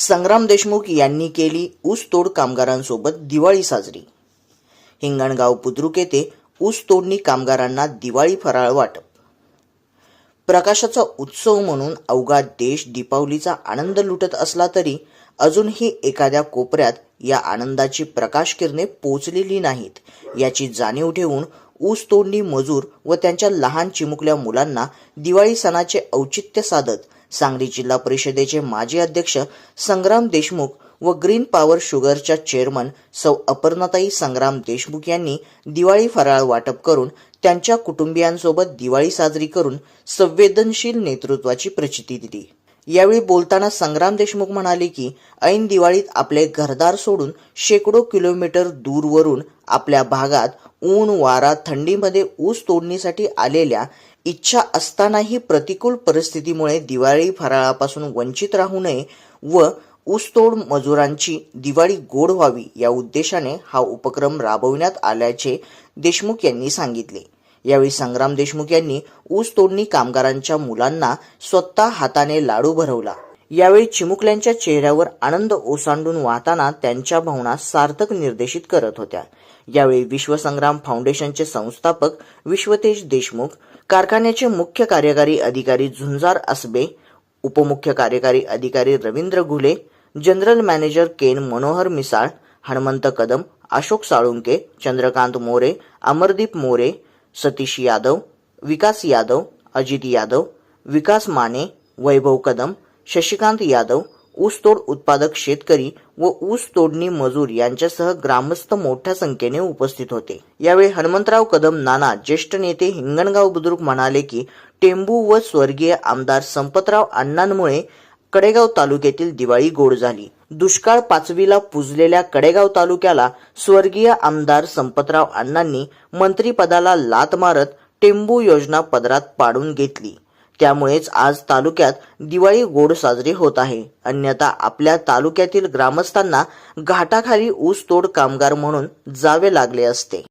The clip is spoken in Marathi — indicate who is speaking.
Speaker 1: संग्राम देशमुख यांनी केली ऊसतोड कामगारांसोबत दिवाळी साजरी. हिंगणगाव बुद्रुक येथे ऊसतोडणी कामगारांना दिवाळी फराळ वाटप. प्रकाशाचा उत्सव म्हणून अवघा देश दीपावलीचा आनंद लुटत असला तरी अजूनही एखाद्या कोपऱ्यात या आनंदाची प्रकाश किरणे पोचलेली नाहीत. याची जाणीव ठेवून ऊस तोडणी मजूर व त्यांच्या लहान चिमुकल्या मुलांना दिवाळी सणाचे औचित्य साधत सांगली जिल्हा परिषदेचे माजी अध्यक्ष संग्राम देशमुख व ग्रीन पॉवर शुगरच्या चेअरमन सौ अपर्णाताई संग्राम देशमुख यांनी दिवाळी फराळ वाटप करून त्यांच्या कुटुंबियांसोबत दिवाळी साजरी करून संवेदनशील नेतृत्वाची प्रचिती दिली. यावेळी बोलताना संग्राम देशमुख म्हणाले की ऐन दिवाळीत आपले घरदार सोडून शेकडो किलोमीटर दूरवरून आपल्या भागात ऊन वारा थंडीमध्ये ऊस तोडणीसाठी आलेल्या इच्छा असतानाही प्रतिकूल परिस्थितीमुळे दिवाळी फराळापासून वंचित राहू नये व ऊसतोड मजुरांची दिवाळी गोड व्हावी या उद्देशाने हा उपक्रम राबविण्यात आल्याचे देशमुख यांनी सांगितले. यावेळी संग्राम देशमुख यांनी ऊस तोडणी कामगारांच्या मुलांना स्वतः हाताने लाडू भरवला. यावेळी चिमुकल्यांच्या चेहऱ्यावर आनंद ओसांडून वाहताना त्यांच्या भावना सार्थक निर्देशित करत होत्या. यावेळी विश्वसंग्राम फाउंडेशनचे संस्थापक विश्वतेज देशमुख कारखान्याचे मुख्य कार्यकारी अधिकारी झुंजार असबे उपमुख्य कार्यकारी अधिकारी Ravindra Ghule general manager cane Manohar Misal Hanumant Kadam Ashok Salunke Chandrakant More Amardeep More Satish Yadav Vikas Yadav Ajit Yadav Vikas Mane Vaibhav Kadam Shashikant Yadav ऊसतोड उत्पादक शेतकरी व ऊस तोडणी मजूर यांच्यासह ग्रामस्थ मोठ्या संख्येने उपस्थित होते. यावेळी हनुमंतराव कदम नाना ज्येष्ठ नेते हिंगणगाव बुद्रुक म्हणाले की टेंबू व स्वर्गीय आमदार संपतराव अण्णांमुळे कडेगाव तालुक्यातील दिवाळी गोड झाली. दुष्काळ पाचवीला पुजलेल्या कडेगाव तालुक्याला स्वर्गीय आमदार संपतराव अण्णांनी मंत्रीपदाला लात मारत टेंबू योजना पदरात पाडून घेतली. त्यामुळेच आज तालुक्यात दिवाळी गोड साजरी होत आहे. अन्यथा आपल्या तालुक्यातील ग्रामस्थांना घाटाखाली ऊसतोड कामगार म्हणून जावे लागले असते.